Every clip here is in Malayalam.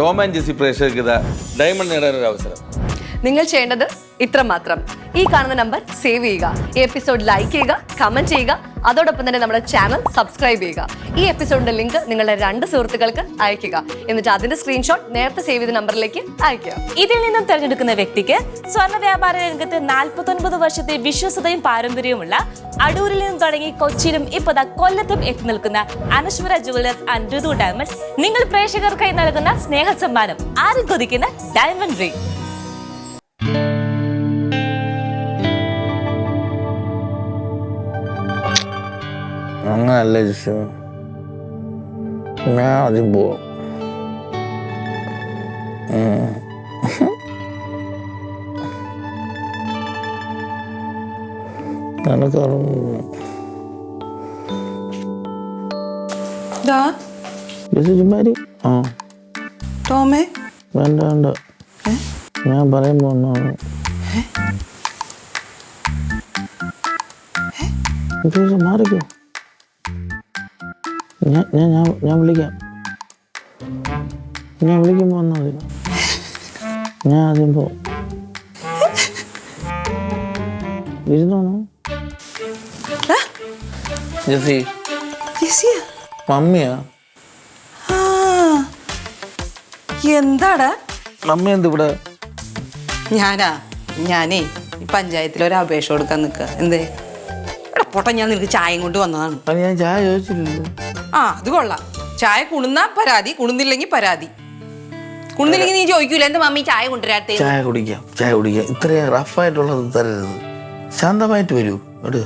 ടോം ആൻഡ് ജെസി പ്രേക്ഷകർക്ക് ഇതാ ഡയമണ്ട് നേടാൻ ഒരു അവസരം. നിങ്ങൾ ചെയ്യേണ്ടത് ഇത്ര മാത്രം ഈ കാണുന്ന നമ്പർ സേവ് ചെയ്യുക. എപ്പിസോഡ് ലൈക്ക് ചെയ്യുക കമന്റ് ചെയ്യുക അതോടൊപ്പം തന്നെ നമ്മുടെ ചാനൽ സബ്സ്ക്രൈബ് ചെയ്യുക. ഈ എപ്പിസോഡിന്റെ ലിങ്ക് നിങ്ങളുടെ രണ്ട് സുഹൃത്തുക്കൾക്ക് അയക്കുക എന്നിട്ട് അതിന്റെ സ്ക്രീൻഷോട്ട് നേരത്തെ സേവ് ചെയ്ത നമ്പറിലേക്ക് അയക്കുക ഇതിൽ നിന്നും തിരഞ്ഞെടുക്കുന്ന വ്യക്തിക്ക് സ്വർണ വ്യാപാര രംഗത്ത് നാൽപ്പത്തൊൻപത് വർഷത്തെ വിശ്വസതയും പാരമ്പര്യവുമുള്ള അടൂരിൽ നിന്നും തുടങ്ങി കൊച്ചിയിലും ഇപ്പോൾ കൊല്ലത്തും എത്തി നിൽക്കുന്ന Anashwara jewellers and Rithu diamonds നിങ്ങൾ പ്രേക്ഷകർക്കായി നൽകുന്ന സ്നേഹ സമ്മാനം ആരും കൊതിക്കുന്ന ഡയമണ്ട് റിംഗ് അങ്ങനല്ല ജിസു ഞാൻ ആദ്യം പോവാം. നിനക്കറിഞ്ഞു ദാ. ജിസു ചുമ്മാരി? ആ. ടോമേ. വേണ്ട വേണ്ട. ഞാൻ പറയുമ്പോ ഒന്നാണ് ജിസു മാറിക്കോ. ഞാൻ ഞാൻ ഞാൻ വിളിക്കാം. ഞാൻ വിളിക്കുമ്പോൾ വന്നാൽ മതി. ഞാൻ ആദ്യം പോ ഇരുന്നോണോ ജെസി ലിസിയ മമ്മിയാ. എന്താടാ? മമ്മി ഞാനാ? ഞാനേ ഈ പഞ്ചായത്തിൽ ഒരു അപേക്ഷ കൊടുക്കാൻ നിൽക്കുക എന്തേ? എടാ പൊട്ട ഞാൻ നിനക്ക് ചായയും കൊണ്ട് വന്നതാണ്. ഞാൻ ചായ ചോദിച്ചില്ലല്ലോ. ആ അത് കൊള്ളാം. ചായ കുണുന്നാ പരാതി കുണുന്നില്ലെങ്കിൽ പരാതി. കുണുന്നില്ലെങ്കിൽ നീ ചോദിക്കൂല എന്താ മമ്മി ചായ കൊണ്ടുവരാത്തേ? ചായ കുടിക്കാം ചായ കുടിക്കാം. ഇത്രയും റഫായിട്ടുള്ളത് തരരുത്. ശാന്തമായിട്ട് വരൂ എടു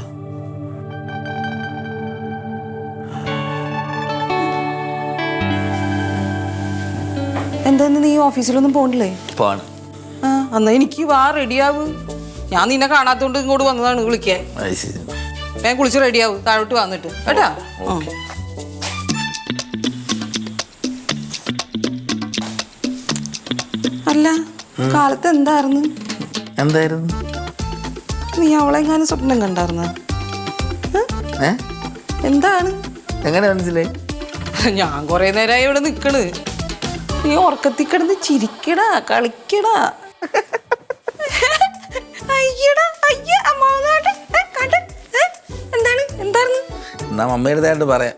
എന്താന്ന് നീ ഓഫീസിലൊന്നും പോണില്ലേ? പാണ് ആ എന്നാ എനിക്ക് വാ റെഡിയാവ്. ഞാൻ നിന്നെ കാണാത്തോണ്ട് ഇങ്ങോട്ട് വന്നതാണ് വിളിക്കാൻ ഞാൻ കുളിച്ച് റെഡിയാവും താഴോട്ട് വന്നിട്ട് കേട്ടാ? കാലത്ത് എന്തായിരുന്നു എന്തായിരുന്നു? നീ അവളെ എങ്ങാനും സ്വപ്നം കണ്ടായിരുന്നു? എന്താണ്? എങ്ങനെ മനസ്സിലായി? ഞാൻ കുറെ നേരമായി ഇവിടെ നിക്കണ്. നീ ഉറക്കത്തിൽ കിടന്ന് ചിരിക്കടാ കളിക്കടാ. അയ്യടാ അയ്യ അമ്മാവനാട്ടെ ഏ, എന്താണ്? എന്തായിരുന്നു? എന്നാ മമ്മയുടെ പറയാം.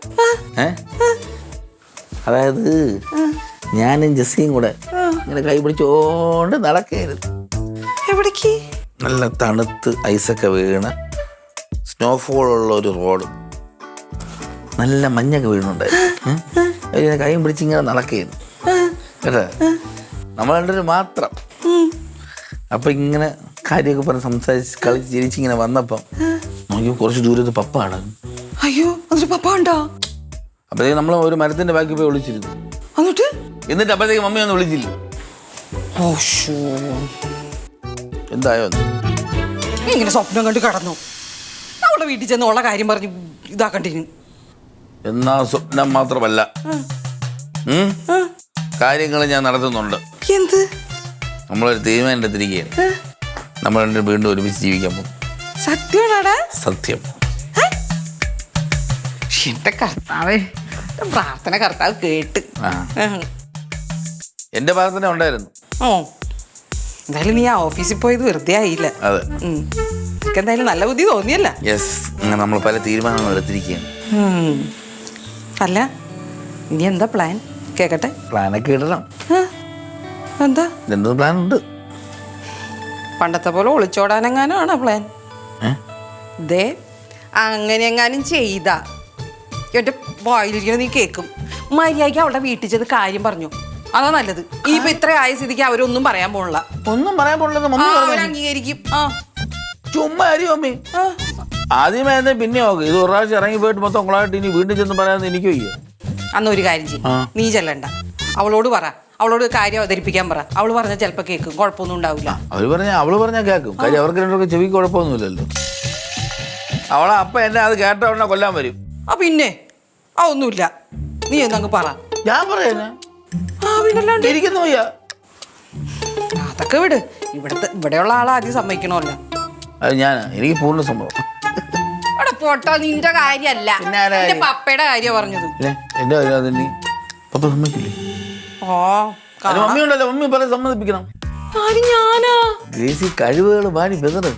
അതായത് ഞാനും ജസ്സിയും കൂടെ ഇങ്ങനെ കൈ പിടിച്ചോണ്ട് നടക്കായിരുന്നു എവിടേക്ക്? നല്ല തണുത്ത് ഐസൊക്കെ വീണ് സ്നോഫോൾ ഉള്ള ഒരു റോഡ്. നല്ല മഞ്ഞൊക്കെ? ഇങ്ങനെ കൈയും പിടിച്ച് ഇങ്ങനെ നടക്കായിരുന്നു കേട്ടോ? നമ്മൾ രണ്ടുപേരും മാത്രം. അപ്പൊ ഇങ്ങനെ കാര്യമൊക്കെ പറഞ്ഞ് സംസാരിച്ച് കളിച്ച് ചിരിച്ചിങ്ങനെ വന്നപ്പം നോക്കി കുറച്ച് ദൂരത്ത് പപ്പാണ്. അയ്യോ അതൊരു പപ്പ ഉണ്ടോ? അപ്പോഴത്തേക്ക് നമ്മൾ ഒരു മരത്തിന്റെ ബാക്കി പോയി ഒളിച്ചിരുന്നു. എന്നിട്ട്? എന്നിട്ട് അപ്പോഴത്തേക്ക് മമ്മി ഒന്ന് വിളിച്ചില്ല. എന്തായോ ഒന്ന്? നീ ഇങ്ങനെ സ്വപ്നം കണ്ട് കടന്നു. അവളുടെ വീട്ടിൽ ചെന്ന് ഉള്ള കാര്യം പറഞ്ഞ് ഇതാക്കണ്ടിന് എന്നാ സ്വപ്നം മാത്രമല്ല. ഉം? കാര്യങ്ങൾ ഞാൻ നടത്തുന്നുണ്ട്. എന്ത്? നമ്മളൊരു തീരുമാനം എടുത്തിരിക്കുകയാണ്. നമ്മൾ രണ്ടും വീണ്ടും ഒരുമിച്ച് ജീവിക്കാൻ പോകും സത്യമാണാടാ? സത്യം. എന്റെ കർത്താവേ പ്രാർത്ഥന കർത്താവ് കേട്ട്. ആ. എന്റെ പ്രാർത്ഥന ഉണ്ടായിരുന്നു. ഓ എന്തായാലും നീ ആ ഓഫീസിൽ പോയത് വെറുതെ ആയില്ല. അതെ. ഉം. നിനക്ക് എന്തായാലും നല്ല ബുദ്ധി തോന്നിയല്ല. യെസ് അങ്ങനെ നമ്മൾ പല തീരുമാനങ്ങൾ എടുത്തിരിക്കുകയാണ്. ഉം. അല്ല ഇനി എന്താ പ്ലാൻ കേക്കട്ടെ. പ്ലാനൊക്കെ ഇടണം. ആ, എന്താ? രണ്ടു പ്ലാൻ ഉണ്ട്? പണ്ടത്തെ പോലെ ഒളിച്ചോടാനെങ്ങാനാണ് പ്ലാൻ ഏ? ദേ അങ്ങനെ എങ്ങാനും ചെയ്താ. എന്റെ വായിലിരിക്കണ നീ കേക്കും. മര്യാദയ്ക്ക് അവളുടെ വീട്ടിൽ ചെന്ന് കാര്യം പറഞ്ഞു. അതാ നല്ലത്. ഈ ഇപ്പൊ ഇത്ര ആയ സ്ഥിതിക്ക് അവരൊന്നും പറയാൻ പോണില്ല. ഒന്നും പറയാൻ മമ്മി പറഞ്ഞു ആ. ചുമ്മാ അരി മമ്മി. ആ. ആദ്യമേ തന്നെ പിന്നെ നോക്ക്. ഇത് ഒരു പ്രാവശ്യം ഇറങ്ങി പോയിട്ട് മൊത്തം കുളമായിട്ട് ഇനി വീണ്ടും ചെന്ന് പറയാൻ എനിക്ക് വയ്യ. അന്ന് ഒരു കാര്യം ചെയ്യും. ആ. നീ ചെല്ലണ്ട. അവളോട് പറ. അവളോട് കാര്യം അവതരിപ്പിക്കാൻ പറ. അവൾ പറഞ്ഞാൽ ചിലപ്പോ കേൾക്കും കുഴപ്പമൊന്നും ഉണ്ടാവില്ല അവർ പറഞ്ഞ അവൾ പറഞ്ഞാൽ കേൾക്കും കാര്യം അവർക്ക് രണ്ടൊക്കെ ചെവിക്ക് കുഴപ്പമൊന്നുമില്ലല്ലോ. അവളെ അപ്പ എന്നെ അത് കേട്ട ഉടനെ കൊല്ലാൻ വരും. ആ പിന്നെ? ആ ഒന്നുമില്ല. നീ എന്നങ്ങ് പറ. ഞാൻ പറയുന്നു ആ പിന്നല്ലാണ്ട്. ഇരിക്കുന്നു വയ്യ. അതൊക്കെ വിട്. ഇവിടത്തെ ഇവിടെയുള്ള ആളെ ആദ്യം സമ്മതിക്കണമല്ലോ. അത് ഞാൻ എനിക്ക് പൂർണ സംഭവം അവിടെ പോട്ടോ നിന്റെ കാര്യല്ല പിന്നെ ആരാ നിന്റെ കാര്യം? പപ്പയുടെ കാര്യം പറഞ്ഞത്. പിന്നെ എന്റെ കാര്യം പപ്പ സമ്മതിക്കില്ലേ? ഓ അതിന് മമ്മി ഉണ്ടല്ലോ മമ്മി പറയാൻ സമ്മതിപ്പിക്കണം. ആര് ഞാനാ? ഗ്രേസി കഴിവുകൾ വാരി ബെതറ്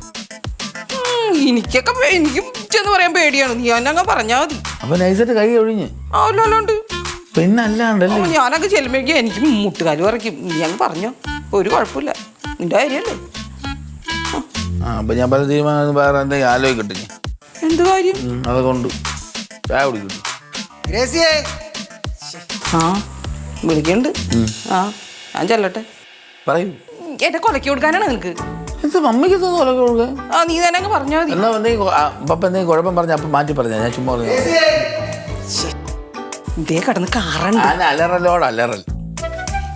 എനിക്കൊക്കെ പേ- എനിക്കും ചെന്ന് പറയാൻ പേടിയാണ്. നീ എന്നങ്ങ് പറഞ്ഞാ മതി. അപ്പൊ നൈസായിട്ട് കൈ ഒഴിഞ്ഞ്. അല്ലാണ്ട്. പിന്നെ അല്ലാണ്ടല്ലേ ഞാനൊക്കെ ചെല്ലുമ്പോഴേക്കും എനിക്ക് മുട്ടുകാൽ പറയ്ക്കും നീ അങ്ങ് പറഞ്ഞോ. ഒരു കുഴപ്പമില്ല. നിന്റെ കാര്യല്ലേ ആ അപ്പൊ ഞാൻ പല തീരുമാനം വേറെ എന്തെങ്കിലും ആലോചിക്കട്ടെ ഞാൻ. എന്ത് കാര്യം? ഉം, അതുകൊണ്ട് ചായ കുടിക്കട്ടെ ഗ്രേസിയേ. ആ വിളിക്കണ്ട്. ആ ഞാൻ ചെല്ലട്ടെ. പറയൂ. എന്റെ കൊലക്കി കൊടുക്കാനാണ് നിനക്ക്? ഇത് മമ്മിക്ക് തോന്നുന്നു ആ നീ തന്നെ അങ്ങ് പറഞ്ഞാൽ മതി. എന്നാ എന്തെങ്കിലും കൊ- ആ, പപ്പ എന്തെങ്കിലും കുഴപ്പം പറഞ്ഞ അപ്പൊ മാറ്റി പറഞ്ഞ ഞാൻ ചുമ്മാ പറഞ്ഞു. ഇതേ കിടന്ന് കാറുണ്ട്. ഞാൻ അലറലോട് അലറൽ.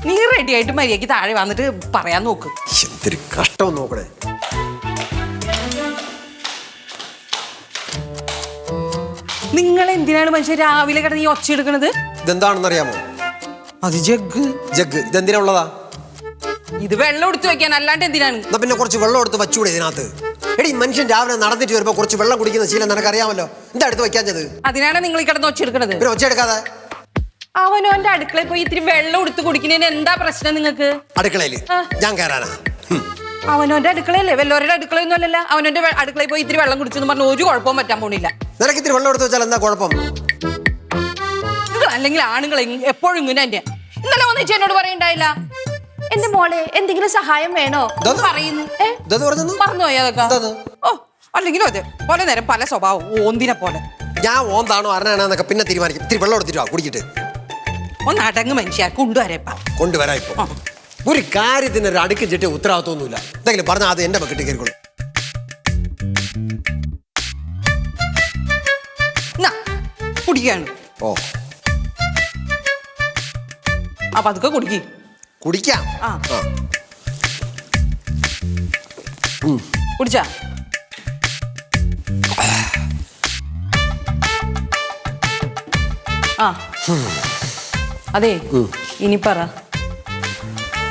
നീ റെഡി ആയിട്ട് മര്യാദയ്ക്ക് താഴെ വന്നിട്ട് പറയാൻ നോക്ക്. എന്തൊരു കഷ്ടം നോക്കണേ നിങ്ങൾ എന്തിനാണ് മനുഷ്യൻ രാവിലെ കിടന്ന് ഈ ഒച്ച എടുക്കണത്? ഇതെന്താണെന്ന് അറിയാമോ അത് ജഗ് ജഗ് ഇതെന്തിനാ ഉള്ളതാ? ഇത് വെള്ളം എടുത്തു വെക്കാൻ അല്ലാണ്ട് എന്തിനാണ്? എന്നാ പിന്നെ കുറച്ച് വെള്ളം എടുത്ത് വച്ചൂടെ ഇതിനകത്ത്? എടി മനുഷ്യൻ രാവിലെ നടന്നിട്ട് വരുമ്പോ കുറച്ച് വെള്ളം കുടിക്കുന്ന ശീലം നിനക്കറിയാമല്ലോ? എന്താ എടുത്ത് വെക്കാഞ്ഞത് അതിനാണ് നിങ്ങൾ ഈ കിടന്ന് ഒച്ച എടുക്കണത് അവനോ എന്റെ അവനോന്റെ അടുക്കളയിൽ പോയി ഇത്തിരി വെള്ളം എടുത്ത് കുടിക്കുന്നതിന് എന്താ പ്രശ്നം നിങ്ങൾക്ക്? അടുക്കളയിൽ. ഞാൻ കയറാനാ അവനോന്റെ അടുക്കളയല്ലേ വല്ലോരുടെ അടുക്കളയൊന്നും അല്ലല്ല. അവനോന്റെ അടുക്കളയിൽ പോയി ഇത്തിരി വെള്ളം കുടിച്ചെന്ന് പറഞ്ഞ ഒരു കുഴപ്പവും പറ്റാൻ പോണില്ല. നിനക്ക് ഇത്തിരി വെള്ളം എടുത്ത് വെച്ചാൽ എന്താ കുഴപ്പം? അല്ലെങ്കിൽ ആണുങ്ങൾ എപ്പോഴും ഇങ്ങനെ തന്നെ ഇന്നലെ ഒന്നിച്ച് എന്നോട് പറയണ്ടായില്ല. എന്റെ മോളെ എന്തെങ്കിലും സഹായം വേണോ? പറയുന്നു. അതൊക്കെ ഓ അല്ലെങ്കിലും അതെ പല നേരം പല സ്വഭാവം ഓന്തിനെ പോലെ. ഞാൻ ഓന്താണോ അരണാണെന്നൊക്കെ പിന്നെ തീരുമാനിക്കും. ഇത്തിരി വെള്ളം എടുത്തിട്ട് കുടിക്കിട്ട് ഒന്ന് അടങ്ങ് മനുഷ്യ കൊണ്ടുവരേപ്പാ. കൊണ്ടുവരാ ഇപ്പൊ. ഒരു കാര്യത്തിന് ഒരു അടുക്കി ചിട്ടി ഉത്തരവാദിത്വമൊന്നുമില്ല. എന്തെങ്കിലും പറഞ്ഞാൽ അത് എന്റെ ബക്കറ്റ് കയറിക്കോളും. കുടിക്കാണ്. ഓ. അപ്പൊ അതൊക്കെ കുടിക്ക്. കുടിക്കാം. ആ. കുടിച്ചാ? ആ. അതെ ഇനി പറ.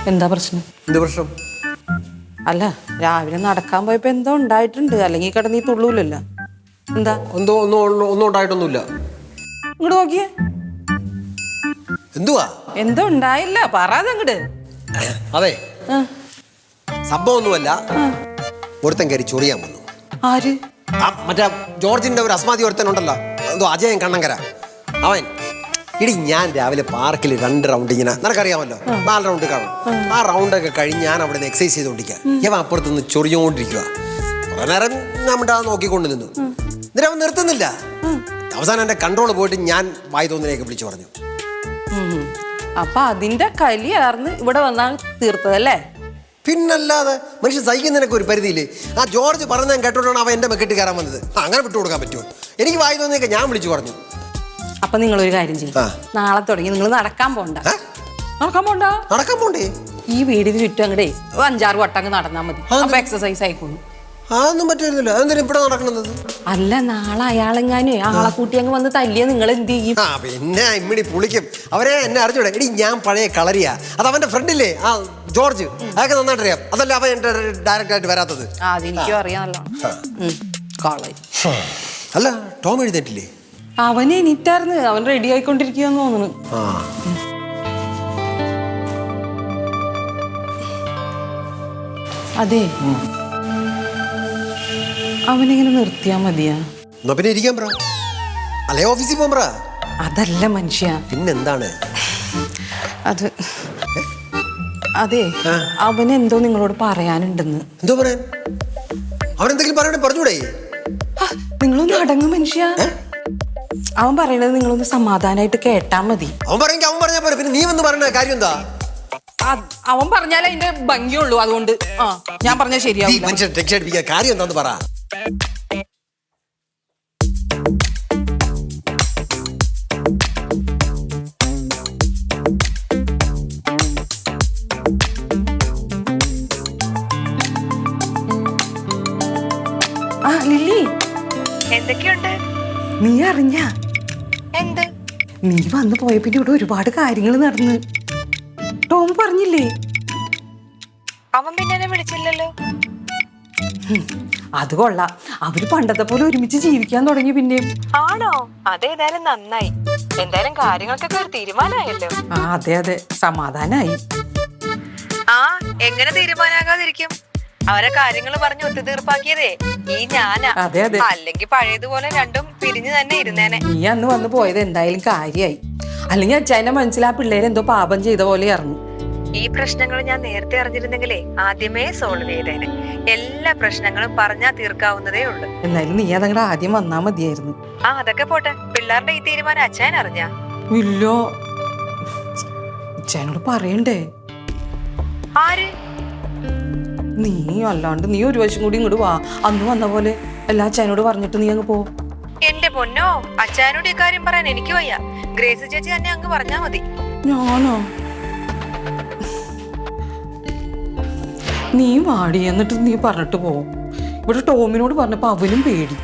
എന്താ പ്രശ്നം? എന്ത് പ്രശ്നം? അല്ല രാവിലെ നടക്കാൻ പോയപ്പോ എന്തോ ഉണ്ടായിട്ടുണ്ട്. അല്ലെങ്കിൽ കിടന്നീ തുള്ളൂലല്ലോ. എന്താ? എന്തോ ഒന്നും- ഒന്നും ഉണ്ടായിട്ടൊന്നുമില്ല. ഇങ്ങോട്ട് നോക്കിയേ. എന്തുവാ? എന്തോ ഉണ്ടായില്ല പറയാതെ അങ്ങട് അതെ സംഭവമൊന്നുമല്ല. ഒരുത്തൻ കയറി ചൊറിയാൻ വന്നു. ആര്? ആ മറ്റേ ജോർജിന്റെ ഒരു അസ്മാതി ഒരുത്തനുണ്ടല്ലോ. എന്തോ അജയൻ കണ്ണങ്കര. അവൻ. ഇടി ഞാൻ രാവിലെ പാർക്കിൽ രണ്ട് റൗണ്ട് ഇങ്ങനെ നിനക്കറിയാമല്ലോ? നാല് റൗണ്ട് കാണും. ആ. റൗണ്ട് ഒക്കെ കഴിഞ്ഞ് ഞാൻ അവിടെ നിന്ന് എക്സസൈസ് ചെയ്തുകൊണ്ടിരിക്കുക ഞാൻ അപ്പുറത്ത് നിന്ന് ചൊറിഞ്ഞുകൊണ്ടിരിക്കുക കുറെ നേരം നമ്മുടെ നോക്കിക്കൊണ്ട് നിന്നു. എന്നിട്ട് അവൻ നിർത്തുന്നില്ല. അവസാനം എന്റെ കൺട്രോൾ പോയിട്ട് ഞാൻ വായി തോന്നിലേക്ക് വിളിച്ചു പറഞ്ഞു. അപ്പൊ അതിന്റെ കലിയാർന്ന് ഇവിടെ വന്നാൽ തീർത്തതല്ലേ പിന്നല്ലാതെ മനുഷ്യൻ സഹിക്കുന്നതിനൊക്കെ ഒരു പരിധിയില്ലേ? ആ ജോർജ് പറഞ്ഞ കേട്ടോട്ടാണ് കേട്ടോണ്ടാണ് അവൻ എന്റെ മെക്കെട്ട് കയറാൻ വന്നത്. അങ്ങനെ വിട്ടു കൊടുക്കാൻ പറ്റുമോ? എനിക്ക് വായി തോന്നിയൊക്കെ ഞാൻ വിളിച്ചു പറഞ്ഞു. അപ്പൊ നിങ്ങൾ ഒരു കാര്യം ചെയ്യും. നാളെ തുടങ്ങി നിങ്ങൾ നടക്കാൻ പോണ്ട. നടക്കാൻ പോണ്ട? നടക്കാൻ പോണ്ടേ? ഈ വീടിന് ചുറ്റും അങ്ങടെ അഞ്ചാറ് വട്ടം നടന്നാൽ നടന്നാ മതി. അപ്പൊ എക്സസൈസ് ആയിക്കോളൂ. അതൊന്നും പറ്റുന്നില്ല അതെന്തിനാ ഇവിടെ നടക്കുന്നത് അല്ല നാളെ അയാളെങ്ങാനും ആളെ കൂട്ടി അങ്ങ് വന്ന് തല്ലിയ നിങ്ങൾ എന്ത് ചെയ്യും? ആ പിന്നെ ഇമ്മിടി പുളിക്കും. അവരെ എന്നെ അറിഞ്ഞൂടെ? എടി ഞാൻ പഴയ കളരിയാ. അത് അവന്റെ ഫ്രണ്ടില്ലേ ആ ജോർജ്. അതൊക്കെ നന്നായിട്ട് അറിയാം അതല്ല അവൻ എന്റെ ഡയറക്റ്റ് ആയിട്ട് വരാത്തത്. ആ അതെനിക്കും അറിയാമല്ലോ. കോളേജ് അല്ല ടോം എഴുന്നേറ്റില്ലേ അവൻ എനിറ്റായിരുന്നു അവൻ റെഡി ആയിക്കൊണ്ടിരിക്കുകയെന്ന് തോന്നുന്നു. ആ. അതെ. അവനിങ്ങനെ നിർത്തിയാ മതിയാ. എന്നാ പിന്നെ ഇരിക്കാൻ പറ. അല്ലേ ഓഫീസിൽ പോകാൻ പറ. അതല്ല മനുഷ്യ. പിന്നെന്താണ്? അത് അതെ എന്തോ നിങ്ങളോട് പറയാനുണ്ടെന്ന്. എന്തോ പറയാൻ? അവൻ എന്തെങ്കിലും പറയണേ പറഞ്ഞൂടെ. നിങ്ങളൊന്ന് അടങ്ങ് മനുഷ്യ. അവൻ പറയണത് നിങ്ങളൊന്ന് സമാധാനമായിട്ട് കേട്ടാ മതി. അവൻ പറയുമെങ്കിൽ അവൻ പറഞ്ഞാ പോരെ. പിന്നെ നീ വന്ന് പറയണ കാര്യം എന്താ? അവൻ പറഞ്ഞാലേ അതിന്റെ ഭംഗിയുള്ളൂ. അതുകൊണ്ട് ആ ഞാൻ പറഞ്ഞാൽ ശരിയാവും മനുഷ്യൻ രക്ഷ അടിപ്പിക്കാൻ കാര്യം എന്താന്ന് പറ. ആ ലില്ലി. എന്തൊക്കെയുണ്ട്? നീ അറിഞ്ഞ? എന്ത്? നീ വന്നു പോയ പിന്നെ ഇവിടെ ഒരുപാട് കാര്യങ്ങൾ നടന്ന്. ടോം പറഞ്ഞില്ലേ? അവൻ പിന്നെ എന്നെ വിളിച്ചില്ലല്ലോ. അത് കൊള്ളാം. അവർ പണ്ടത്തെ പോലെ ഒരുമിച്ച് ജീവിക്കാൻ തുടങ്ങി പിന്നെ ആണോ? അതേതായാലും നന്നായി. എന്തായാലും കാര്യങ്ങൾക്കൊക്കെ ഒരു തീരുമാനമായല്ലോ. ആ അതെ അതെ. സമാധാനായി. ആ എങ്ങനെ തീരുമാനാകാതിരിക്കും അവരെ കാര്യങ്ങൾ പറഞ്ഞ് ഒത്തുതീർപ്പാക്കിയതേ ഈ ഞാനാ. അതെ, അതെ. അല്ലെങ്കിൽ പഴയതുപോലെ രണ്ടും പിരിഞ്ഞു തന്നെ ഇരുന്നേനെ. നീ അന്ന് വന്ന് പോയത് എന്തായാലും കാര്യായി. അല്ലെങ്കിൽ അച്ഛനെ മനസ്സിൽ ആ പിള്ളേരെ പാപം ചെയ്ത പോലെ ഇറങ്ങും. ഈ പ്രശ്നങ്ങൾ ഞാൻ നേരത്തെ അറിഞ്ഞിരുന്നെങ്കിലേ ആദ്യമേ സോൾവ് ചെയ്തേനെ. എല്ലാ പ്രശ്നങ്ങളും പറഞ്ഞാ തീർക്കാവുന്നതേ ഉള്ളൂ. എന്നാലും നീ അതങ്ങടെ ആദ്യം വന്നാ മതിയായിരുന്നു. ആ അതൊക്കെ പോട്ടെ. പിള്ളേരുടെ ഈ തീരുമാനം അച്ഛൻ അറിഞ്ഞാ. ഇല്ലോ. അച്ഛനോട് പറയണ്ടേ? ആര്? നീ അല്ലാണ്ട് നീ ഒരു വശം കൂടി ഇങ്ങോട്ട് വാ. അന്ന് വന്ന പോലെ എല്ലാ അച്ഛനോട് പറഞ്ഞിട്ട് നീ അങ്ങ് പോ. എന്റെ പൊന്നോ അച്ഛനോട് ഈ കാര്യം പറയാൻ എനിക്ക് വയ്യ. ഗ്രേസ് ചേച്ചി തന്നെ അങ്ങ് പറഞ്ഞാ മതി. ഞാനോ? നീ വാടി എന്നിട്ട് നീ പറഞ്ഞിട്ട് പോവും ഇവിടെ ടോമിനോട് പറഞ്ഞപ്പോ അവനും പേടി.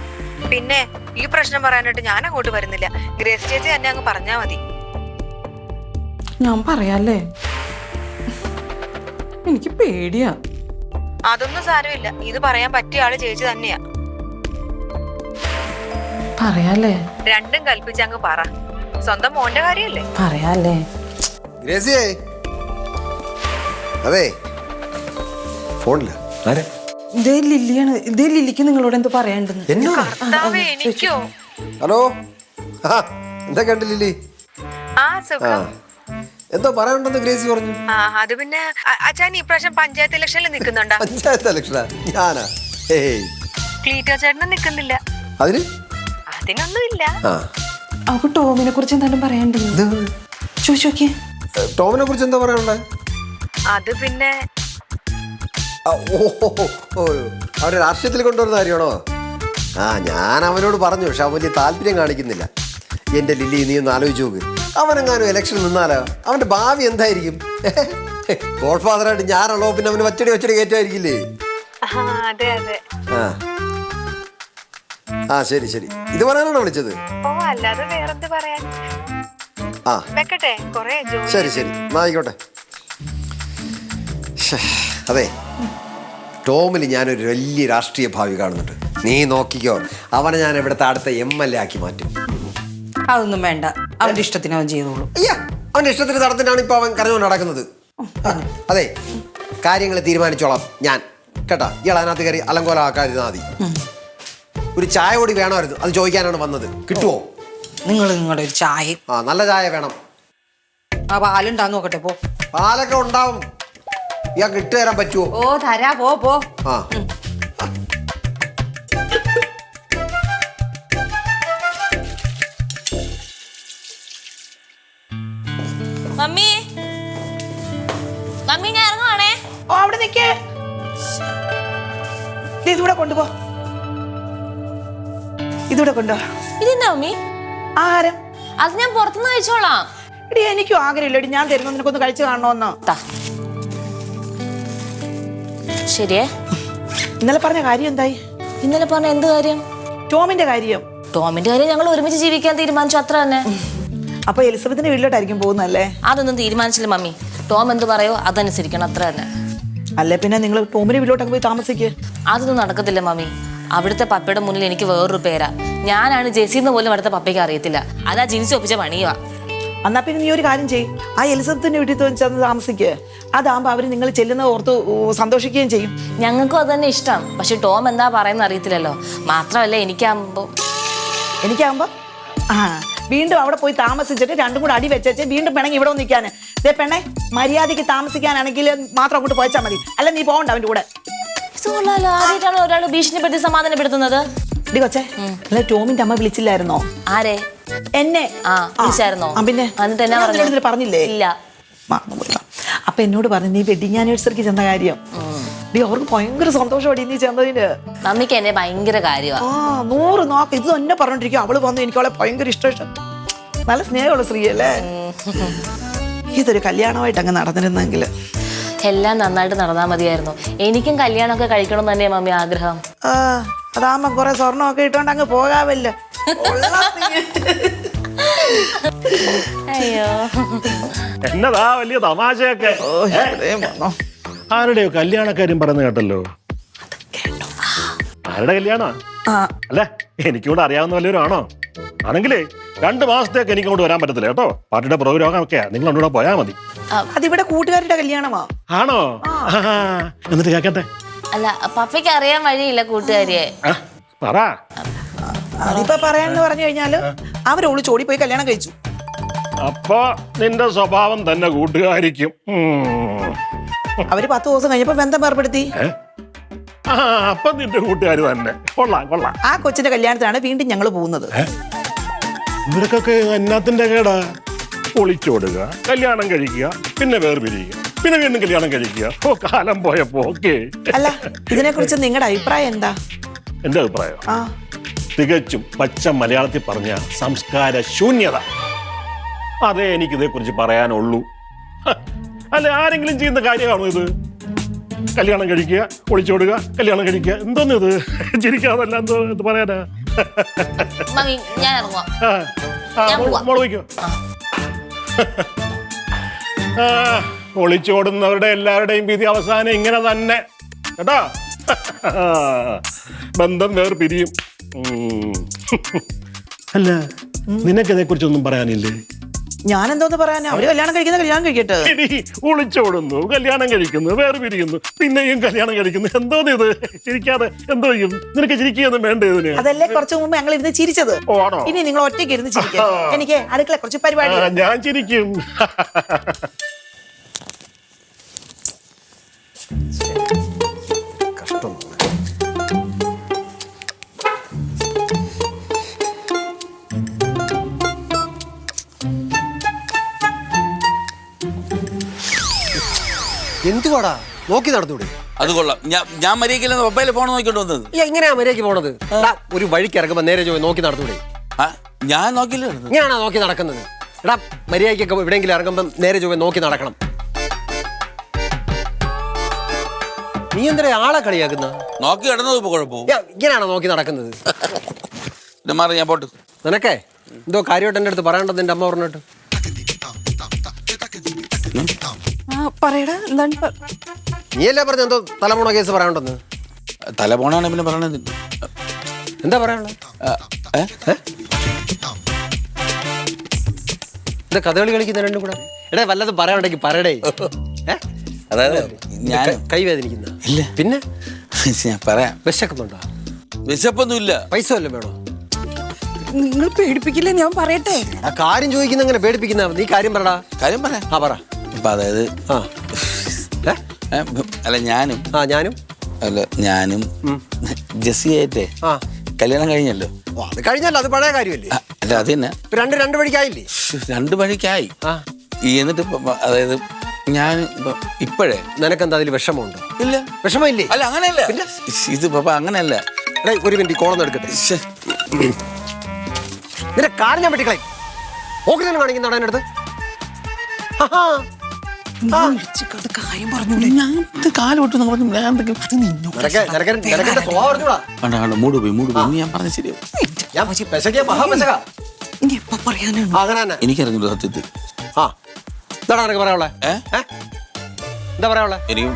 പിന്നെ ഈ പ്രശ്നം പറയാനായിട്ട് ഞാൻ അങ്ങോട്ട് വരുന്നില്ല. ഗ്രേസ് ചേച്ചി തന്നെ അങ്ങ് പറഞ്ഞാ മതി. ഞാൻ പറയാല്ലേ? എനിക്ക് പേടിയാ. അതൊന്നും സാരമില്ല. ഇത് പറയാൻ പറ്റിയ ആൾ ചേച്ചി തന്നെയാ. പറയാല്ലേ? രണ്ടും കൽപ്പിച്ച അങ്ങ് പറ. സ്വന്തം മോന്റെ കാര്യല്ലേ? പറയാല്ലേ? ഗ്രേസിയേ. അതെ. ഫോണില്ല ആരെ? ഇതേ ലില്ലിയാണ്. ഇതേ ലില്ലിക്ക് നിങ്ങളോട് എന്ത് പറയാണ്ടെന്ന് എന്നോ? കർത്താവേ, എനിക്കോ? ഹലോ? ആ എന്തൊക്കെ ഉണ്ട് ലില്ലി? ആ ആ സുഖം എന്തോ പറയണ്ടെന്ന് ഗ്രേസി പറഞ്ഞു. ആ അത് പിന്നെ അ- അച്ഛൻ പ്രാവശ്യം പഞ്ചായത്ത് ഇലക്ഷനിൽ നിൽക്കുന്നുണ്ടോ? പഞ്ചായത്ത് ഇലക്ഷനാ? ഞാനാ? ഏയ്. ക്ലീറ്റോ ചേട്ടനും നിൽക്കുന്നില്ല. അതിന്? അതിനൊന്നും ഇല്ല ആ. അവക്ക് ടോമിനെ കുറിച്ച് എന്താണ്ടും പറയാണ്ടെന്ന് ഇത് ചോദിച്ചു നോക്കിയേ. ടോമിനെ കുറിച്ച് എന്താ പറയാനുള്ളത് അത് പിന്നെ ഓ അവരെ രാഷ്ട്രീയത്തിൽ കൊണ്ടുവരുന്ന കാര്യമാണോ? ആ ഞാൻ അവനോട് പറഞ്ഞു പക്ഷെ അവൻ വലിയ താല്പര്യം കാണിക്കുന്നില്ല. എന്റെ ലില്ലി നീ ഒന്ന് ആലോചിച്ച് നോക്ക്. അവനെങ്ങാനും ഇലക്ഷൻ നിന്നാലോ? അവന്റെ ഭാവി എന്തായിരിക്കും? ഗോഡ് ഫാദറായിട്ട് ഞാനുള്ളോ പിന്നെ അവന് വച്ചടി വച്ചടി കയറ്റായിരിക്കില്ലേ ആ, ആ. ശരി ശരി. ഇത് പറയാനാണോ വിളിച്ചത് ആ. ശരി ശരി. എന്നാ ആയിക്കോട്ടെ. അതെ. ടോമിൽ ഞാനൊരു വലിയ രാഷ്ട്രീയ ഭാവി കാണുന്നുണ്ട്. നീ നോക്കിക്കോ. അവനെ ഞാൻ ഇവിടുത്തെ അടുത്ത എം എൽ എ ആക്കി മാറ്റും. അതൊന്നും വേണ്ട. അവന്റെ ഇഷ്ടത്തിന് അവൻ ചെയ്തോളൂ. അയ്യ അവന്റെ ഇഷ്ടത്തിന് നടത്തിനാണ് ഇപ്പൊ അവൻ കരഞ്ഞു നടക്കുന്നത്. അതെ കാര്യങ്ങൾ തീരുമാനിച്ചോളാം ഞാൻ. കേട്ടാ ഇയാൾ അതിനകത്ത് കയറി അലങ്കോല ആക്കാതിരുന്നാ മതി ഒരു ചായ കൂടി വേണമായിരുന്നു. അത് ചോദിക്കാനാണ് വന്നത്. കിട്ടുമോ നിങ്ങൾ നിങ്ങളുടെ ഒരു ചായ ആ നല്ല ചായ വേണം. ആ പാലുണ്ടാന്ന് നോക്കട്ടെ പോ. പാലൊക്കെ ഉണ്ടാവും. ഇയാൾക്ക് ഇട്ട് തരാൻ പറ്റുമോ ഓ തരാ. പോ പോ. ആ. മമ്മി. മമ്മി ഞാൻ ഇറങ്ങുവാണേ. ഓ അവിടെ നിക്കേ. ഇതിവിടെ കൊണ്ടുപോ. ഇതിവിടെ കൊണ്ടുപോ. ഇതെന്താ മമ്മി? ആഹാരം. അത് ഞാൻ പുറത്തുനിന്ന് കഴിച്ചോളാം. എടി എനിക്കും ആഗ്രഹമില്ല. എടി ഞാൻ തരുന്നു നിനക്കൊന്ന് കഴിച്ചു കാണണമെന്നോ താ. ശരിയേ? ഇന്നലെ പറഞ്ഞ കാര്യം എന്തായി? ഇന്നലെ പറഞ്ഞ എന്ത് കാര്യം? ടോമിന്റെ കാര്യം. ടോമിന്റെ കാര്യം ഞങ്ങൾ ഒരുമിച്ച് ജീവിക്കാൻ തീരുമാനിച്ചു അത്ര തന്നെ. അപ്പൊ എലിസബത്തിന്റെ വീട്ടിലോട്ടായിരിക്കും പോകുന്നല്ലേ അതൊന്നും തീരുമാനിച്ചില്ല മമ്മി. ടോം എന്ത് പറയോ അതനുസരിക്കണം അത്ര തന്നെ. അല്ലെ പിന്നെ നിങ്ങൾ ടോമിന്റെ വീട്ടിലോട്ടൊക്കെ പോയി താമസിക്കേ? അതൊന്നും നടക്കത്തില്ല മമ്മി. അവിടുത്തെ പപ്പയുടെ മുന്നിൽ എനിക്ക് വേറൊരു പേരാ. ഞാനാണ് ജെസിന്ന് പോലും അവിടുത്തെ പപ്പയ്ക്ക് അറിയത്തില്ല. അതാ ജിനിച്ച് ഒപ്പിച്ച പണിയുവാ. എന്നാ പിന്നെ നീ ഒരു കാര്യം ചെയ്യും. ആ എലിസബത്തിന്റെ വീട്ടിൽ തോന്നി ചെന്ന് താമസിക്കുക അതാകുമ്പോ അവർ നിങ്ങൾ ചെല്ലുന്ന ഓർത്ത് സന്തോഷിക്കുകയും ചെയ്യും. ഞങ്ങൾക്കും അത് തന്നെ ഇഷ്ടം പക്ഷെ ടോം എന്താ പറയുന്ന അറിയത്തില്ലല്ലോ. മാത്രമല്ല എനിക്കാകുമ്പോ എനിക്കാകുമ്പോ ആ വീണ്ടും അവിടെ പോയി താമസിച്ചിട്ട് രണ്ടും കൂടെ അടി വെച്ചേച്ച് വീണ്ടും പെണങ്ങി ഇവിടെ വന്ന് നിൽക്കാന്. ദേ പെണ്ണെ മര്യാദയ്ക്ക് താമസിക്കാനാണെങ്കിൽ മാത്രം അങ്ങോട്ട് പോയച്ചാൽ മതി. അല്ല നീ പോകണ്ട അവന്റെ കൂടെ. ആദ്യമായിട്ടാണ് ഒരാൾ ഭീഷണിപ്പെടുത്തി സമാധാനപ്പെടുത്തുന്നത്? ഡി കൊച്ചേ അല്ല ടോമിന്റെ അമ്മ വിളിച്ചില്ലായിരുന്നോ? ആരെ? എന്നെ ആ, വിളിച്ചായിരുന്നോ? ആ, പിന്നെ എന്നിട്ട് എന്നാ ഞാൻ പറഞ്ഞു? ഇതിൽ പറഞ്ഞില്ലേ? ഇല്ല. മറന്നുപോയി. അപ്പൊ എന്നോട് പറഞ്ഞു നീ വെഡിങ് ആനിവേഴ്സറിക്ക് ചെന്ന കാര്യം. ഡി അവർക്ക് ഭയങ്കര സന്തോഷമാണ് നീ ചെന്നതിന്. മമ്മിക്ക് എന്നെ ഭയങ്കര കാര്യമാ ആ നൂറ് നോക്ക്. ഇത് തന്നെ പറഞ്ഞോണ്ടിരിക്കും അവൾ വന്നു എനിക്ക് അവളെ ഭയങ്കര ഇഷ്ടം. ഇഷ്ടം നല്ല സ്നേഹമുള്ള സ്ത്രീ അല്ലേ ഇതൊരു കല്യാണമായിട്ട് അങ്ങ് നടന്നിരുന്നെങ്കിൽ. എല്ലാം നന്നായിട്ട് നടന്നാൽ മതിയായിരുന്നു. എനിക്കും കല്യാണമൊക്കെ കഴിക്കണം എന്ന് തന്നെയാ മമ്മി ആഗ്രഹം. ആ. അതാകുമ്പോ കുറെ സ്വർണമൊക്കെ ഇട്ടോണ്ട് അങ്ങ് പോകാമല്ലോ അയ്യോ. എന്നതാ വലിയ തമാശയൊക്കെ? ആരുടെയോ കല്യാണക്കാര്യം പറഞ്ഞു കേട്ടല്ലോ? ആരുടെ കല്യാണ? അല്ല? എനിക്കൂടെ അറിയാവുന്ന വലിയവരാണോ ആണോ ആണെങ്കിലേ രണ്ട് മാസത്തേക്ക് എനിക്ക് അങ്ങോട്ട് വരാൻ പറ്റത്തില്ല കേട്ടോ. പാർട്ടിയുടെ പ്രോഗ്രാം ഒക്കെയാ നിങ്ങൾ അങ്ങോട്ട് പോയാൽ മതി. അതിവിടെ കൂട്ടുകാരുടെ കല്യാണമാ? ആണോ. എന്നിട്ട് കേക്കട്ടെ. അല്ല പപ്പയ്ക്ക് അറിയാൻ വഴിയില്ല കൂട്ടുകാരിയെ. പറ. അതിപ്പോ പറയാന്ന് പറഞ്ഞു കഴിഞ്ഞാൽ അവർ ഒളിച്ചോടി പോയി കല്യാണം കഴിച്ചു. അപ്പൊ നിന്റെ സ്വഭാവം തന്നെ കൂട്ടുകാരിക്കും. അവർ പത്ത് ദിവസം കഴിഞ്ഞപ്പോ ബന്ധം ഏർപ്പെടുത്തി? ആ അപ്പൊ നിന്റെ കൂട്ടുകാർ തന്നെ. കൊള്ളാം കൊള്ളാം. ആ കൊച്ചിന്റെ കല്യാണത്തിനാണ് വീണ്ടും ഞങ്ങൾ പോകുന്നത്. ഇവർക്കൊക്കെ എന്നാത്തിന്റെ കേടാ? ഒളിച്ചോടുക കല്യാണം കഴിക്കുക പിന്നെ വേർപിരിയുക. പിന്നെ വീണ്ടും കല്യാണം കഴിക്കുക. ഓ കാലം പോയപ്പോ ഓക്കെ. അല്ല ഇതിനെ കുറിച്ച് നിങ്ങളുടെ അഭിപ്രായം എന്താ? എന്റെ അഭിപ്രായം. ആ. തികച്ചും പച്ച മലയാളത്തിൽ പറഞ്ഞ സംസ്കാര ശൂന്യത. അതേ എനിക്ക് ഇതേക്കുറിച്ച് പറയാനുള്ളൂ. ഹ, അല്ല ആരെങ്കിലും ചെയ്യുന്ന കാര്യമാണോ ഇത്? കല്യാണം കഴിക്കുക ഒളിച്ചോടുക കല്യാണം കഴിക്കുക. എന്തോന്ന് ഇത്? ചിരിക്കാതല്ല എന്തോ ഇത് പറയാനാ? മമ്മി ഞാൻ ഇറങ്ങുവാ. ആ, ആ, ഞാൻ മോൾ പോവാം. മോൾ വയ്ക്കോ ആ ഒളിച്ചോടുന്നവരുടെ എല്ലാവരുടെയും വിധി അവസാനം ഇങ്ങനെ തന്നെ. കേട്ടാ? ബന്ധം വേർ പിരിയും. അല്ല നിനക്ക് ഒന്നും പറയാനില്ലേ? ഞാൻ എന്തോന്ന് പറയാനാ? അവർ കല്യാണം കഴിക്കുന്ന കല്യാണം കഴിക്കട്ടെ. ഒളിച്ചോടുന്നു കല്യാണം കഴിക്കുന്നു വേറെ പിരിയുന്നു പിന്നെയും കല്യാണം കഴിക്കുന്നു. എന്തോന്ന് ഇത്? ചിരിക്കാതെ എന്തോ ചെയ്യും? നിനക്ക് ചിരിക്കുകയൊന്നും വേണ്ട ഇതിന്? അതല്ലേ കുറച്ച് മുമ്പ് ഞങ്ങൾ ഇരുന്ന് ചിരിച്ചത്? ഇനി നിങ്ങൾ ഒറ്റയ്ക്ക് ഇരുന്ന് ചിരിക്കും. എനിക്ക് അടുക്കള കുറച്ച് പരിപാടി ഞാൻ ചിരിക്കും. എന്തുവാടാ? നോക്കി നടന്നൂടെ? അത് കൊള്ളാം. ഞാൻ ഞാൻ മര്യാദക്കില്ല മൊബൈലിൽ ഫോൺ നോക്കിക്കൊണ്ട് വന്നത്. ഈ എങ്ങനെയാ മര്യാദയ്ക്ക് പോണത്? എടാ, ഒരു വഴിക്ക് ഇറങ്ങുമ്പോ നേരെ ചോദിച്ചു നോക്കി നടന്നൂടെ? ആ ഞാൻ നോക്കില്ല നടന്നത്. ഇങ്ങനെയാണോ നോക്കി നടക്കുന്നത്. എടാ മര്യാദയ്ക്കൊക്കെ എവിടെയെങ്കിലും ഇറങ്ങുമ്പം നേരെ ചൊവ്വേ നോക്കി നടക്കണം. നീ എന്തിനാ ആളെ കളിയാക്കുന്ന? നോക്കി കിടന്നത് ഇപ്പൊ കുഴപ്പവും ഇങ്ങനെയാണോ നോക്കി നടക്കുന്നത്? പിന്നെ മാറി ഞാൻ പോട്ട്. നിനക്കേ? എന്തോ കാര്യമായിട്ട് എന്റെ അടുത്ത് പറയേണ്ടത് എന്റെ അമ്മ പറഞ്ഞിട്ട്. പറയടാ എന്താണ് പ- നീയല്ലേ പറഞ്ഞ എന്തോ തലമുണ കേസ് പറയാനുണ്ടെന്ന്? തലമുണാണ് പിന്നെ പറയണത്. എന്താ പറയാനുള്ളത്? ആ, ഏ? എന്താ കഥകളി കളിക്കുന്ന രണ്ടും കൂടെ. എടേ വല്ലതും പറയാനുണ്ടെങ്കിൽ പറയടേ. ഏ? അതായത് ഞാൻ ക- കൈ വേദനിക്കുന്ന. ഇല്ല. പിന്നെ? ഞാൻ പറയാം. വിശക്കുന്നുണ്ടോ? വിശപ്പൊന്നുമില്ല. പൈസ വല്ലതും വേണോ? നിങ്ങൾ പേടിപ്പിക്കില്ല? ഞാൻ പറയട്ടെ. ആ കാര്യം ചോദിക്കുന്ന അങ്ങനെ പേടിപ്പിക്കുന്ന നീ കാര്യം പറടാ. കാര്യം പറയാം. ആ പറ. ഇപ്പൊ അതായത് ആ. ഏ? ഏ, അല്ല ഞാനും. ആ ഞാനും. അല്ല ഞാനും ജെസ്സിയായിട്ടേ ആ. കല്യാണം കഴിഞ്ഞല്ലോ. ഓ, അത് കഴിഞ്ഞല്ലോ അത് പഴയ കാര്യമല്ലേ? അല്ല അത് തന്നെ. ഇപ്പൊ രണ്ട് രണ്ട് വഴിക്കായില്ലേ? ശ്ശ്, രണ്ട് മണിക്കായി ആ. ഈ എന്നിട്ട് ഇപ്പൊ അതായത് ഞാൻ ഇപ്പൊ ഇപ്പോഴേ. നിനക്കെന്താ അതിൽ വിഷമമുണ്ട്? ഇല്ല. വിഷമമില്ലേ? അല്ല അങ്ങനെയല്ല. ഇത് പപ്പ അങ്ങനെയല്ല. എടേ ഒരു മിനിറ്റ് കോളൊന്നും എടുക്കട്ടെ? ശ്ശെ, നിന്റെ കാര്യം ഞാൻ വെട്ടിക്കളയും. ഓക്കെ തന്നെ കാണിക്കുന്ന അടുത്ത് കാര്യം ഞാൻ പറഞ്ഞു ഞാൻ എന്തെങ്കിലും മൂട് പോയി മൂട് പോയി. ഞാൻ പറഞ്ഞ ശരിയാവും. എനിക്കറിഞ്ഞില്ല സത്യത്തിൽ. ആ. എന്താണ് നിനക്ക് പറയാനുള്ളത് ഏ? ഏ? എന്താ പറയാനുള്ളത് എനിക്കും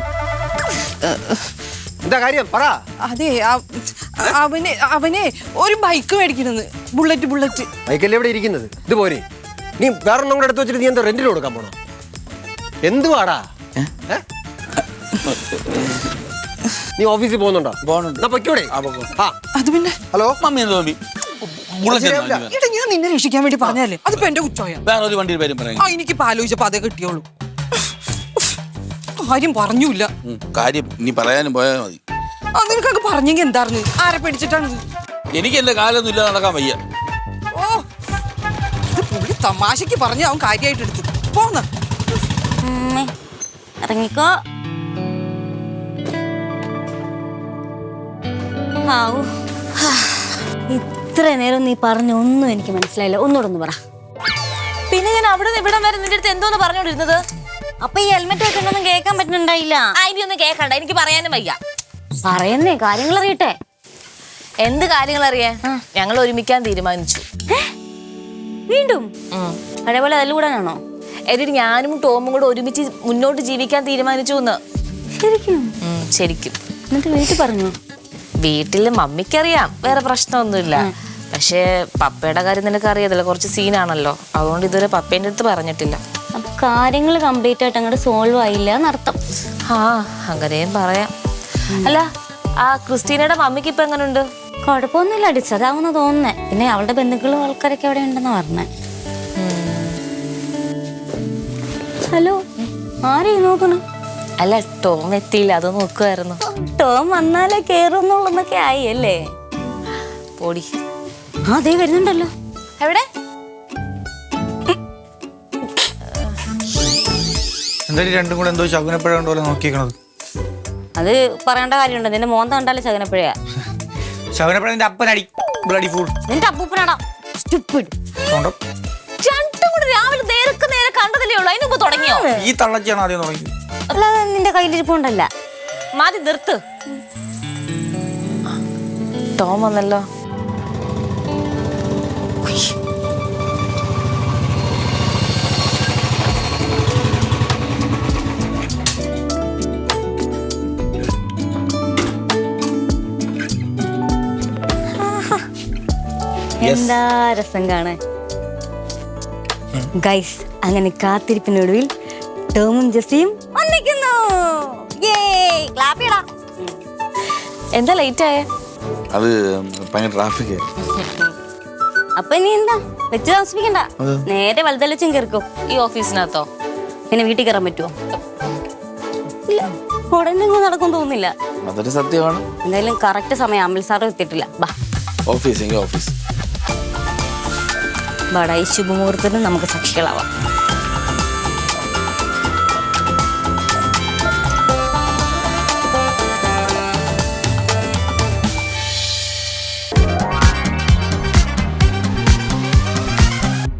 എന്താ കാര്യം? പറ. അതെ അവനെ അവനെ ഒരു ബൈക്ക് മേടിക്കുന്നത് ബുള്ളറ്റ് ബുള്ളറ്റ്. ബൈക്കല്ലേ ഇവിടെ ഇരിക്കുന്നത്? ഇത് പോരെ. നീ വേറൊന്നും കൂടെ എടുത്ത് വെച്ചിട്ട് നീ എന്താ റെന്റിൽ കൊടുക്കാൻ പോണോ? എന്തുവാടാ? നീ ഓഫീസിൽ പോകുന്നുണ്ടോ? പോകുന്നുണ്ട്. എന്നാ പൊയ്ക്കോടെ. ആ, പൊക്കോ. ആ. അത് പിന്നെ? ഹലോ മമ്മി എന്ന് തോന്നി ബുള്ളറ്റ് ശരിയാവില്ല. എന്നാ എടാ ഞാൻ നിന്നെ രക്ഷിക്കാൻ വേണ്ടി പറഞ്ഞല്ലേ അതിപ്പോ എന്റെ കുറ്റമായ വേറെ ഒരു വണ്ടിയിൽ പേരും പറയാം. ആ എനിക്കിപ്പോ ആലോചിച്ചപ്പോ അതേ കിട്ടിയോളൂ. കാര്യം പറഞ്ഞൂല്ല കാര്യം ഇനി പറയാനും പോയാൽ മതി. ആ നിനക്കൊക്കെ പറഞ്ഞെങ്കിൽ എന്തായിരുന്നു? ആരെ പേടിച്ചിട്ടാണ് എനിക്ക് എന്റെ കാലൊന്നും ഇല്ലാതെ നടക്കാൻ വയ്യ. ഓ ഇത് പുള്ളി തമാശക്ക് പറഞ്ഞ അവൻ കാര്യമായിട്ട് എടുത്തു. പോന്ന. ഇറങ്ങിക്കോ. ഹാ. ഇത്ര നേരം നീ പറഞ്ഞ ഒന്നും എനിക്ക് മനസ്സിലായില്ല. ഒന്നുകൂടെ ഒന്ന് പറ. പിന്നെ ഞാൻ അവിടെ നിന്ന് ഇവിടം വരെ നിന്റെ അടുത്ത് എന്തോന്ന് പറഞ്ഞോണ്ടിരുന്നത്? അപ്പൊ ഈ ഹെൽമെറ്റ് വെക്കണ്ടൊന്നും കേൾക്കാൻ പറ്റുന്നുണ്ടായില്ല. ആ ഇനി ഒന്നും കേൾക്കണ്ട. എനിക്ക് പറയാനും വയ്യ. പറയുന്നേ കാര്യങ്ങൾ അറിയട്ടെ. എന്ത് കാര്യങ്ങൾ അറിയാൻ ഞങ്ങൾ ഒരുമിക്കാൻ തീരുമാനിച്ചു. വീണ്ടും? അതേപോലെ തല്ലുകൂടാനാണോ എന്നിട്ട് ഞാനും ടോമും കൂടെ ഒരുമിച്ച് മുന്നോട്ട് ജീവിക്കാൻ തീരുമാനിച്ചു എന്ന് ശരിക്കും? ഉം, ശരിക്കും. എന്നിട്ട് വീട്ടിൽ പറഞ്ഞു? വീട്ടിൽ മമ്മിക്കറിയാം വേറെ പ്രശ്നമൊന്നുമില്ല. പക്ഷേ പപ്പയുടെ കാര്യം നിനക്ക് അറിയാതല്ലോ കുറച്ച് സീനാണല്ലോ. അതുകൊണ്ട് ഇതുവരെ പപ്പേന്റെ അടുത്ത് പറഞ്ഞിട്ടില്ല. അപ്പൊ കാര്യങ്ങൾ കംപ്ലീറ്റ് ആയിട്ട് അങ്ങോട്ട് സോൾവ് ആയില്ല എന്നർത്ഥം. ആ അങ്ങനെയും പറയാം. അല്ല ആ ക്രിസ്റ്റീനയുടെ മമ്മിക്ക് ഇപ്പൊ എങ്ങനെയുണ്ട് കുഴപ്പമൊന്നുമില്ല അടിച്ചതാവുന്ന തോന്നുന്നേ. പിന്നെ അവളുടെ ബന്ധുക്കളും ആൾക്കാരൊക്കെ അവിടെ ഉണ്ടെന്ന് പറഞ്ഞേ. ഹലോ ആരെയും നോക്കണം? അല്ല ടോം എത്തിയില്ല അത് നോക്കുമായിരുന്നു ടോം വന്നാലേ കേറുന്നുള്ളതൊക്കെ ആയി അല്ലേ പോടി. ആ ദേ വരുന്നുണ്ടല്ലോ. എവിടെ? എന്തായാലും രണ്ടും കൂടെ എന്തോ ശകുനപ്പഴം പോലെ നോക്കിയേക്കണത്? അത് പറയേണ്ട കാര്യമുണ്ട്. നിന്റെ മോന്ത കണ്ടാലേ ശകനപ്പഴയാ. നിന്റെ അപ്പനടി. ബ്ലഡി ഫുൾ നിന്റെ അപ്പൂപ്പനാടാ. സ്റ്റുപ്പിഡ് കണ്ടതല്ലേ ഉള്ളൂ. അതിന് മുമ്പ് തുടങ്ങിയോ? ഈ തള്ളച്ചിയാണ് ആദ്യം തുടങ്ങി. അല്ലാതെ നിന്റെ കയ്യിലിരിപ്പുണ്ടല്ല. മതി നിർത്ത്. ടോം വന്നല്ലോ. എന്താ രസം കാണാൻ? ഗൈസ് അങ്ങനെ കാത്തിരിപ്പിനൊടുവിൽ ടോമും ജസ്റ്റിയും ഒന്നിക്കുന്നു. എന്താ ലേറ്റ് ആയ? അത് ഭയങ്കര ട്രാഫിക് അപ്പൊ ഇനി എന്താ? വെച്ച് താമസിപ്പിക്കണ്ട. നേരെ വലുതലച്ചും കയറിക്കും ഈ ഓഫീസിനകത്തോ? പിന്നെ വീട്ടിൽ കയറാൻ പറ്റുമോ ഇല്ല. ഉടനെ നടക്കും തോന്നുന്നില്ല. അതൊരു സത്യമാണ്. എന്തായാലും കറക്റ്റ് സമയം അമൽസാറും എത്തിയിട്ടില്ല. ബാ. ഓഫീസ് ഓഫീസ് ബാടാ ശുഭമുഹൂർത്തത്തിൽ നമുക്ക് സാക്ഷികളാവാം